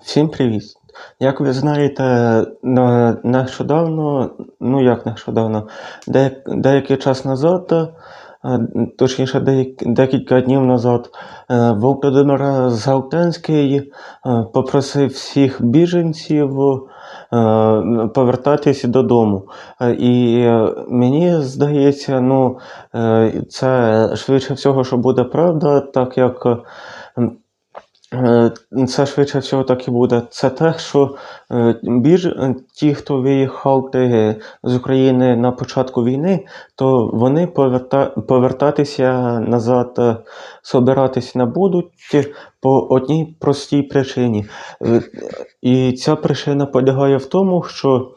Всім привіт! Як ви знаєте, нещодавно, ну як нещодавно, де, деякий час назад, е, точніше декілька днів назад, е, Володимир Залтенський е, попросив всіх біженців повертатись додому. І мені здається, ну, це швидше всього, що буде правда, так як. Е, Це швидше всього так і буде. Це те, що е, біж... е, ті, хто виїхав з України на початку війни, то вони поверта... повертатися назад, собиратись не будуть по одній простій причині. І ця причина полягає в тому, що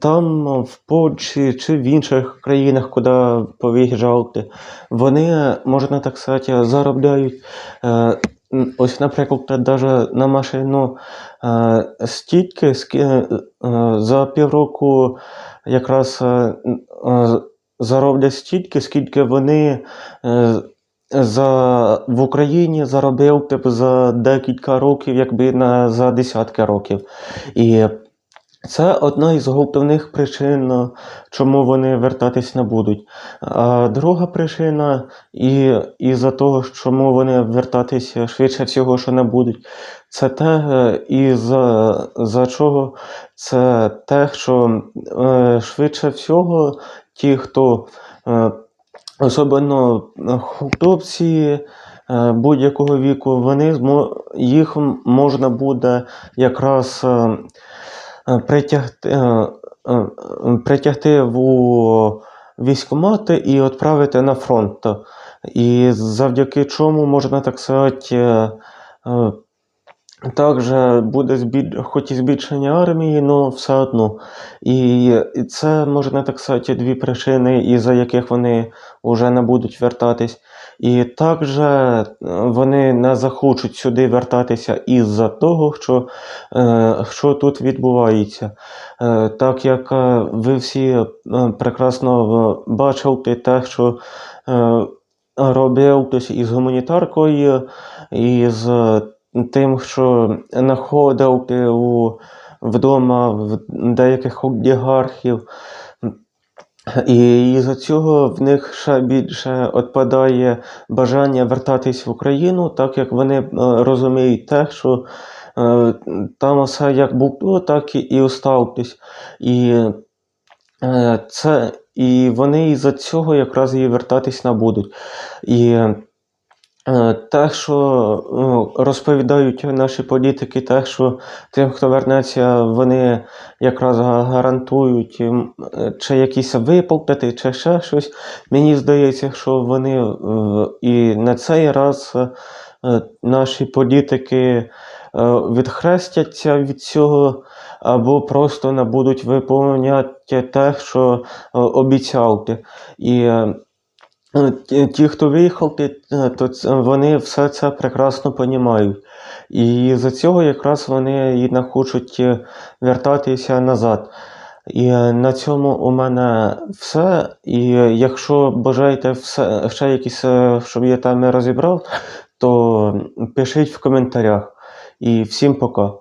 там, в Польщі чи в інших країнах, куди повиїжджати, вони, можна так сказати, заробляють. Е, Ось, наприклад, навіть на машину е, стільки скі- е, за півроку якраз е, е, зароблять стільки, скільки вони е, за, в Україні заробив типу, за декілька років, якби на, за десятки років. І це одна із головних причин, е, чому вони вертатись не будуть. А друга причина, і із-за того, чому вони вертатися швидше всього, що не будуть, це те, е, і за, за чого це те, що е, швидше всього ті, хто е, особливо е, хлопці будь-якого віку, вони їх можна буде якраз. Е, притягти, е, е, притягти в військкомати і відправити на фронт. І завдяки чому можна так сказати. також буде збіль... хоч і збільшення армії, але все одно. І це, можна так сказати, дві причини, із-за яких вони вже не будуть вертатись. І також е, вони не захочуть сюди вертатися із-за того, що, е, що тут відбувається. Е, так як ви всі прекрасно бачили те, що робив хтось із гуманітаркою, із е, тим, що знаходив вдома в деяких олігархів. І із-за цього в них ще більше відпадає бажання вертатись в Україну, так як вони е, розуміють те, що е, там все як було, так і, осталось. І е, це, і вони із-за цього якраз і вертатись не будуть. І те, що ну, розповідають наші політики, те, що тим, хто вернеться, вони якраз гарантують е, чи якісь виплати, чи ще щось. Мені здається, що вони е, і на цей раз е, наші політики відхрестяться від цього. Або просто не будуть виконувати те, що обіцяли. І ті- Ті, хто виїхав, е, то вони все це прекрасно розуміють. І за цього якраз вони і хочуть е, вертатися назад. І е, на цьому у мене все. І е, якщо бажаєте все, ще якісь, е, щоб я там розібрав, то пишіть в коментарях. І всім пока.